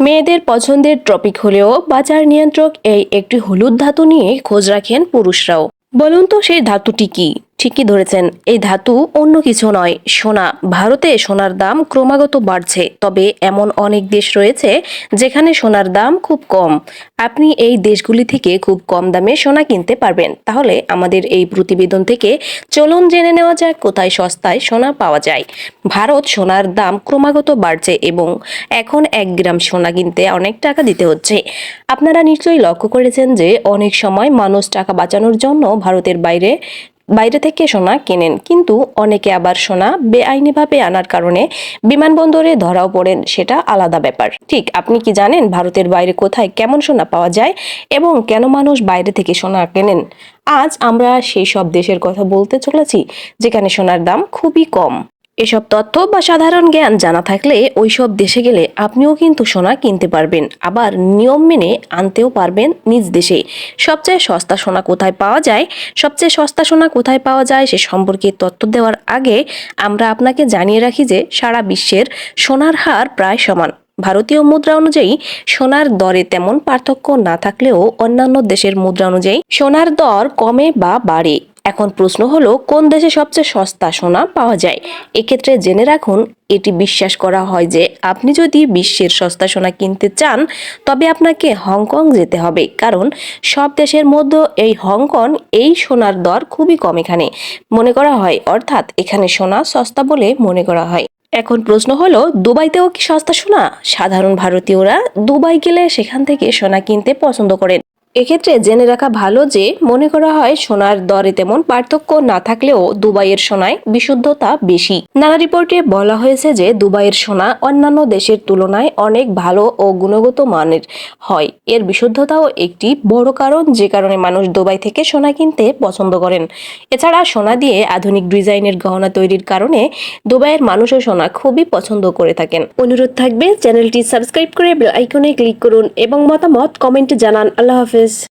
মেয়েদের পছন্দের টপিক হলেও বাজার নিয়ন্ত্রক এই একটি হলুদ ধাতু নিয়ে খোঁজ রাখেন পুরুষরাও। বলুন তো সেই ধাতুটি কি? ঠিকই ধরেছেন, এই ধাতু অন্য কিছু নয়। সোনা, ভারতে সোনার দাম ক্রমাগত বাড়ছে। তবে এমন অনেক দেশ রয়েছে যেখানে সোনার দাম খুব কম। আপনি এই দেশগুলি থেকে খুব কম দামে সোনা কিনতে পারবেন। তাহলে আমাদের এই প্রতিবেদন থেকে চলুন জেনে নেওয়া যাক কোথায় সস্তায় সোনা পাওয়া যায়। ভারত সোনার দাম ক্রমাগত বাড়ছে এবং এখন এক গ্রাম সোনা কিনতে অনেক টাকা দিতে হচ্ছে। আপনারা নিশ্চয়ই লক্ষ্য করেছেন যে অনেক সময় মানুষ টাকা বাঁচানোর জন্য ভারতের বাইরে বাইরে থেকে সোনা কেনেন। কিন্তু অনেকে আবার সোনা বেআইনিভাবে আনার কারণে বিমানবন্দরে ধরাও পড়েন, সেটা আলাদা ব্যাপার। ঠিক, আপনি কি জানেন ভারতের বাইরে কোথায় কেমন সোনা পাওয়া যায় এবং কেন মানুষ বাইরে থেকে সোনা কেনেন? আজ আমরা সেই সব দেশের কথা বলতে চলেছি, যেখানে সোনার দাম খুবই কম। এসব তথ্য বা সাধারণ জ্ঞান জানা থাকলে ওইসব দেশে গেলে আপনিও কিন্তু সোনা কিনতে পারবেন। আবার নিয়ম মেনে আনতেও পারবেন নিজ দেশে। সবচেয়ে সস্তা সোনা কোথায় পাওয়া যায়? সবচেয়ে সস্তা সোনা কোথায় পাওয়া যায় সে সম্পর্কে তথ্য দেওয়ার আগে আমরা আপনাকে জানিয়ে রাখি যে সারা বিশ্বের সোনার হার প্রায় সমান। ভারতীয় মুদ্রা অনুযায়ী সোনার দরে তেমন পার্থক্য না থাকলেও অন্যান্য দেশের মুদ্রা অনুযায়ী সোনার দর কমে বা বাড়ে। এখন প্রশ্ন হলো, কোন দেশে সবচেয়ে সস্তা সোনা পাওয়া যায়? এক্ষেত্রে জেনে রাখুন, এটি বিশ্বাস করা হয় যে আপনি যদি বিশ্বের সস্তা সোনা কিনতে চান, তবে আপনাকে হংকং যেতে হবে। কারণ, সব দেশের মধ্যে এই হংকং এই সোনার দর খুবই কম এখানে, মনে করা হয়। অর্থাৎ, এখানে সোনা সস্তা বলে মনে করা হয়। এখন প্রশ্ন হলো, দুবাইতেও কি সস্তা সোনা? সাধারণ ভারতীয়রা দুবাই গেলে সেখান থেকে সোনা কিনতে পছন্দ করেন। এক্ষেত্রে জেনে রাখা ভালো যে মনে করা হয় সোনার দরে তেমন পার্থক্য না থাকলেও দুবাইয়ের সোনায় বিশুদ্ধতা বেশি। নানা রিপোর্টে বলা হয়েছে যে দুবাইয়ের সোনা অন্যান্য দেশের তুলনায় অনেক ভালো ও গুণগত মানের হয়। এর বিশুদ্ধতাও একটি বড় কারণ যে কারণে মানুষ দুবাই থেকে সোনা কিনতে পছন্দ করেন। এছাড়া সোনা দিয়ে আধুনিক ডিজাইনের গহনা তৈরির কারণে দুবাইয়ের মানুষও সোনা খুবই পছন্দ করে থাকেন। অনুরোধ থাকবে চ্যানেলটি সাবস্ক্রাইব করে আইকনে ক্লিক করুন এবং মতামত কমেন্টে জানান। আল্লাহ হাফেজ। is